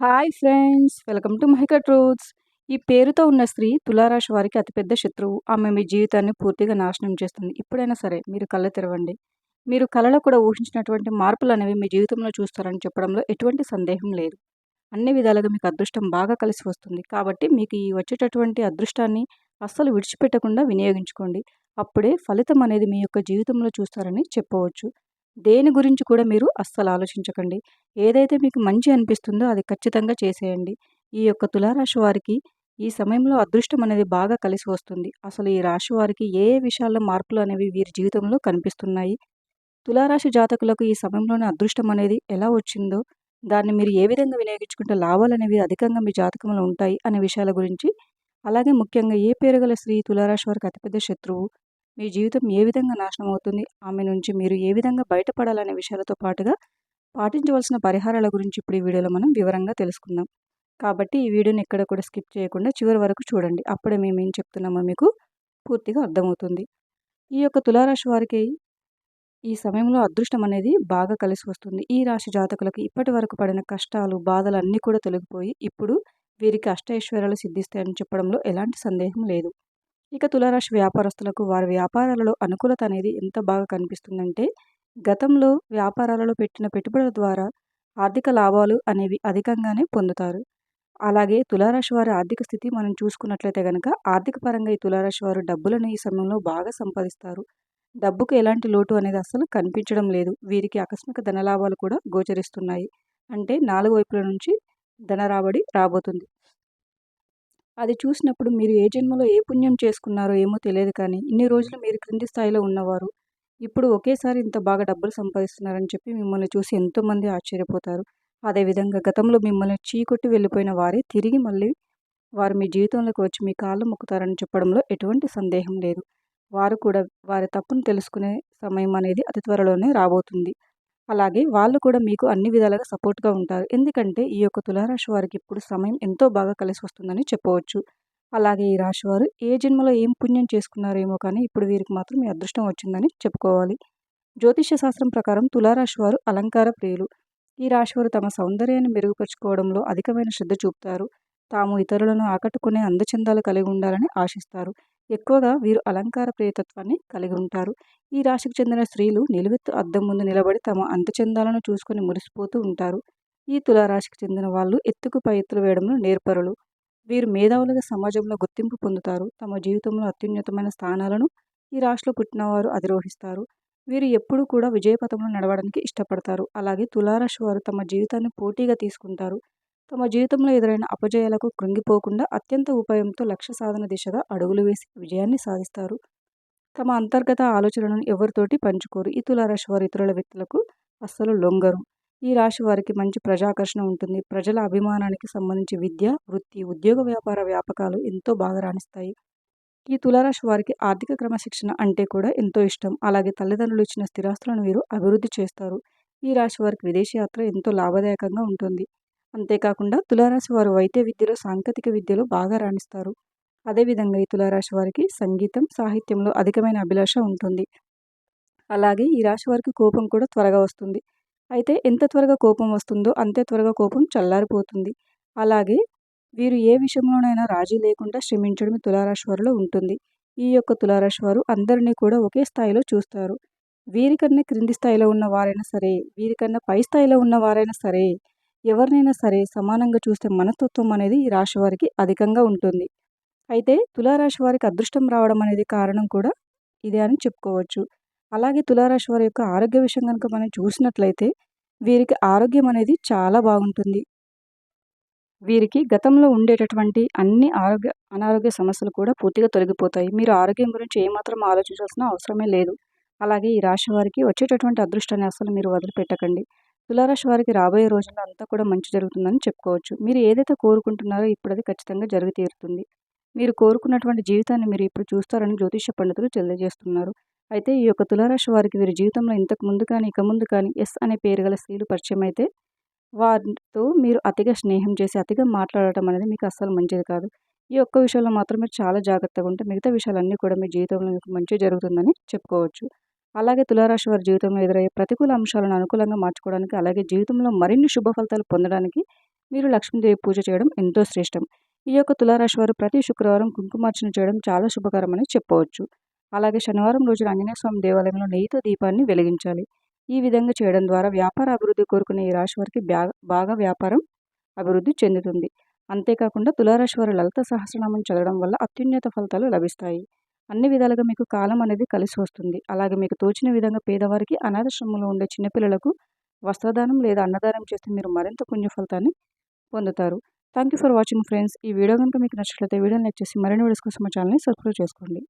Hi friends welcome to Mahika truths. ఈ పేరుతో ఉన్న స్త్రీ తులారాశి వారికి అతిపెద్ద శత్రువు. ఆమె మీ జీవితాన్ని పూర్తిగా నాశనం చేస్తుంది. ఇప్పుడైనా సరే మీరు కళ్ళ తెరవండి. మీరు కళలో కూడా ఊహించినటువంటి మార్పులు అనేవి మీ జీవితంలో చూస్తారని చెప్పడంలో ఎటువంటి సందేహం లేదు. అన్ని విధాలుగా మీకు అదృష్టం బాగా కలిసి వస్తుంది. కాబట్టి మీకు ఈ వచ్చేటటువంటి అదృష్టాన్ని అస్సలు విడిచిపెట్టకుండా వినియోగించుకోండి. అప్పుడే ఫలితం అనేది మీ యొక్క జీవితంలో చూస్తారని చెప్పవచ్చు. దేని గురించి కూడా మీరు అస్సలు ఆలోచించకండి. ఏదైతే మీకు మంచి అనిపిస్తుందో అది ఖచ్చితంగా చేసేయండి. ఈ యొక్క తులారాశి వారికి ఈ సమయంలో అదృష్టం అనేది బాగా కలిసి వస్తుంది. అసలు ఈ రాశి వారికి ఏ ఏ విషయాల్లో మార్పులు అనేవి వీరి జీవితంలో కనిపిస్తున్నాయి? తులారాశి జాతకులకు ఈ సమయంలోనే అదృష్టం అనేది ఎలా వచ్చిందో దాన్ని మీరు ఏ విధంగా వినియోగించుకుంటే లాభాలు అనేవి అధికంగా మీ జాతకంలో ఉంటాయి అనే విషయాల గురించి అలాగే ముఖ్యంగా ఏ పేరు గల స్త్రీ తులారాశి వారికి అతిపెద్ద శత్రువు మీ జీవితం ఏ విధంగా నాశనం అవుతుంది? ఆమె నుంచి మీరు ఏ విధంగా బయటపడాలనే విషయాలతో పాటుగా పాటించవలసిన పరిహారాల గురించి ఇప్పుడు ఈ వీడియోలో మనం వివరంగా తెలుసుకుందాం. కాబట్టి ఈ వీడియోని ఎక్కడ కూడా స్కిప్ చేయకుండా చివరి వరకు చూడండి. అప్పుడే మేము ఏం చెప్తున్నామో మీకు పూర్తిగా అర్థమవుతుంది. ఈ యొక్క తులారాశి వారికి ఈ సమయంలో అదృష్టం అనేది బాగా కలిసి వస్తుంది. ఈ రాశి జాతకులకు ఇప్పటి వరకు పడిన కష్టాలు బాధలు అన్నీ కూడా తొలగిపోయి ఇప్పుడు వీరికి అష్టైశ్వర్యాలు సిద్ధిస్తాయని చెప్పడంలో ఎలాంటి సందేహం లేదు. ఇక తులారాశి వ్యాపారస్తులకు వారి వ్యాపారాలలో అనుకూలత అనేది ఎంత బాగా కనిపిస్తుందంటే గతంలో వ్యాపారాలలో పెట్టిన పెట్టుబడుల ద్వారా ఆర్థిక లాభాలు అనేవి అధికంగానే పొందుతారు. అలాగే తులారాశి వారి ఆర్థిక స్థితి మనం చూసుకున్నట్లయితే కనుక ఆర్థిక పరంగా ఈ తులారాశి వారు డబ్బులను ఈ సమయంలో బాగా సంపాదిస్తారు. డబ్బుకు ఎలాంటి లోటు అనేది అసలు కనిపించడం లేదు. వీరికి ఆకస్మిక ధనలాభాలు కూడా గోచరిస్తున్నాయి. అంటే నాలుగు వైపుల నుంచి ధన రాబడి రాబోతుంది. అది చూసినప్పుడు మీరు ఏ జన్మలో ఏ పుణ్యం చేసుకున్నారో ఏమో తెలియదు కానీ ఇన్ని రోజులు మీరు క్రింది స్థాయిలో ఉన్నవారు ఇప్పుడు ఒకేసారి ఇంత బాగా డబ్బులు సంపాదిస్తున్నారని చెప్పి మిమ్మల్ని చూసి ఎంతోమంది ఆశ్చర్యపోతారు. అదేవిధంగా గతంలో మిమ్మల్ని చీకొట్టి వెళ్ళిపోయిన వారే తిరిగి మళ్ళీ వారు మీ జీవితంలోకి వచ్చి మీ కాళ్ళు మొక్కుతారని చెప్పడంలో ఎటువంటి సందేహం లేదు. వారు కూడా వారి తప్పును తెలుసుకునే సమయం అనేది అతి త్వరలోనే రాబోతుంది. అలాగే వాళ్ళు కూడా మీకు అన్ని విధాలుగా సపోర్ట్గా ఉంటారు. ఎందుకంటే ఈ యొక్క తులారాశి వారికి ఇప్పుడు సమయం ఎంతో బాగా కలిసి వస్తుందని చెప్పవచ్చు. అలాగే ఈ రాశివారు ఏ జన్మలో ఏం పుణ్యం చేసుకున్నారేమో కానీ ఇప్పుడు వీరికి మాత్రం మీ అదృష్టం వచ్చిందని చెప్పుకోవాలి. జ్యోతిష్య శాస్త్రం ప్రకారం తులారాశి వారు అలంకార ప్రియులు. ఈ రాశివారు తమ సౌందర్యాన్ని మెరుగుపరుచుకోవడంలో అధికమైన శ్రద్ధ చూపుతారు. తాము ఇతరులను ఆకట్టుకునే అందచందాలు కలిగి ఉండాలని ఆశిస్తారు. ఎక్కువగా వీరు అలంకార ప్రియతత్వాన్ని కలిగి ఉంటారు. ఈ రాశికి చెందిన స్త్రీలు నిలువెత్తు అద్దం ముందు నిలబడి తమ అంతచందాలను చూసుకొని మురిసిపోతూ ఉంటారు. ఈ తులారాశికి చెందిన వాళ్ళు ఎత్తుకు పై ఎత్తులు వేయడంలో నేర్పరులు. వీరు మేధావులుగా సమాజంలో గుర్తింపు పొందుతారు. తమ జీవితంలో అత్యున్నతమైన స్థానాలను ఈ రాశిలో పుట్టినవారు అధిరోహిస్తారు. వీరు ఎప్పుడూ కూడా విజయపథంలో నడవడానికి ఇష్టపడతారు. అలాగే తులారాశి వారు తమ జీవితాన్ని పోటీగా తీసుకుంటారు. తమ జీవితంలో ఎదురైన అపజయాలకు కృంగిపోకుండా అత్యంత ఉపాయంతో లక్ష్య సాధన దిశగా అడుగులు వేసి విజయాన్ని సాధిస్తారు. తమ అంతర్గత ఆలోచనలను ఎవరితోటి పంచుకోరు. ఈ తులారాశి వారి ఇతరుల వ్యక్తులకు అస్సలు లొంగరు. ఈ రాశి వారికి మంచి ప్రజాకర్షణ ఉంటుంది. ప్రజల అభిమానానికి సంబంధించి విద్య వృత్తి ఉద్యోగ వ్యాపార వ్యాపకాలు ఎంతో బాగా రాణిస్తాయి. ఈ తులారాశి వారికి ఆర్థిక క్రమశిక్షణ అంటే కూడా ఎంతో ఇష్టం. అలాగే తల్లిదండ్రులు ఇచ్చిన స్థిరాస్తులను వీరు అభివృద్ధి చేస్తారు. ఈ రాశి వారికి విదేశీ యాత్ర ఎంతో లాభదాయకంగా ఉంటుంది. అంతేకాకుండా తులారాశి వారు వైద్య విద్యలో సాంకేతిక విద్యలో బాగా రాణిస్తారు. అదేవిధంగా ఈ తులారాశి వారికి సంగీతం సాహిత్యంలో అధికమైన అభిలాష ఉంటుంది. అలాగే ఈ రాశి వారికి కోపం కూడా త్వరగా వస్తుంది. అయితే ఎంత త్వరగా కోపం వస్తుందో అంతే త్వరగా కోపం చల్లారిపోతుంది. అలాగే వీరు ఏ విషయంలోనైనా రాజీ లేకుండా శ్రమించడం తులారాశి వారిలో ఉంటుంది. ఈ యొక్క తులారాశి వారు అందరినీ కూడా ఒకే స్థాయిలో చూస్తారు. వీరికన్నా క్రింది స్థాయిలో ఉన్న వారైనా సరే వీరికన్నా పై స్థాయిలో ఉన్న వారైనా సరే ఎవరినైనా సరే సమానంగా చూస్తే మనస్తత్వం అనేది ఈ రాశి వారికి అధికంగా ఉంటుంది. అయితే తులారాశి వారికి అదృష్టం రావడం అనేది కారణం కూడా ఇదే అని చెప్పుకోవచ్చు. అలాగే తులారాశి వారి యొక్క ఆరోగ్య విషయం కనుక మనం చూసినట్లయితే వీరికి ఆరోగ్యం అనేది చాలా బాగుంటుంది. వీరికి గతంలో ఉండేటటువంటి అన్ని ఆరోగ్య అనారోగ్య సమస్యలు కూడా పూర్తిగా తొలగిపోతాయి. మీరు ఆరోగ్యం గురించి ఏమాత్రం ఆలోచించాల్సిన అవసరమే లేదు. అలాగే ఈ రాశి వారికి వచ్చేటటువంటి అదృష్టాన్ని అసలు మీరు వదిలిపెట్టకండి. తులారాశి వారికి రాబోయే రోజుల్లో అంతా కూడా మంచి జరుగుతుందని చెప్పుకోవచ్చు. మీరు ఏదైతే కోరుకుంటున్నారో ఇప్పుడు అది ఖచ్చితంగా జరిగి తీరుతుంది. మీరు కోరుకున్నటువంటి జీవితాన్ని మీరు ఇప్పుడు చూస్తారని జ్యోతిష పండితులు తెలియజేస్తున్నారు. అయితే ఈ యొక్క తులారాశి వారికి వీరి జీవితంలో ఇంతకు ముందు కానీ ఇక ముందు కానీ ఎస్ అనే పేరు గల స్త్రీలు పరిచయం అయితే వారితో మీరు అతిగా స్నేహం చేసి అతిగా మాట్లాడటం అనేది మీకు అస్సలు మంచిది కాదు. ఈ ఒక్క విషయంలో మాత్రం మీరు చాలా జాగ్రత్తగా ఉంటే మిగతా విషయాలన్నీ కూడా మీ జీవితంలో మీకు మంచి జరుగుతుందని చెప్పుకోవచ్చు. అలాగే తులారాశి వారి జీవితంలో ఎదురయ్యే ప్రతికూల అంశాలను అనుకూలంగా మార్చుకోవడానికి అలాగే జీవితంలో మరిన్ని శుభ ఫలితాలు పొందడానికి మీరు లక్ష్మీదేవి పూజ చేయడం ఎంతో శ్రేష్టం. ఈ యొక్క తులారాశి వారు ప్రతి శుక్రవారం కుంకుమార్చన చేయడం చాలా శుభకరమని చెప్పవచ్చు. అలాగే శనివారం రోజున ఆంజనేయ స్వామి దేవాలయంలో నెయ్యితో దీపాన్ని వెలిగించాలి. ఈ విధంగా చేయడం ద్వారా వ్యాపార అభివృద్ధి కోరుకునే ఈ రాశి వారికి బాగా వ్యాపారం అభివృద్ధి చెందుతుంది. అంతేకాకుండా తులారాశి వారు లలిత సహస్రనామం చదవడం వల్ల అత్యున్నత ఫలితాలు లభిస్తాయి. అన్ని విధాలుగా మీకు కాలం అనేది కలిసి వస్తుంది. అలాగే మీకు తోచిన విధంగా పేదవారికి అనాథాశ్రమంలో ఉండే చిన్నపిల్లలకు వస్త్రదానం లేదా అన్నదానం చేస్తే మీరు మరింత పుణ్య ఫలితాన్ని పొందుతారు. Thank you for watching friends ఈ వీడియో కనుక మీకు నచ్చినట్లయితే వీడియోని లైక్ చేసి మరిన్ని వీడియోస్ కోసం మా ఛానల్ని సబ్స్క్రైబ్ చేసుకోండి.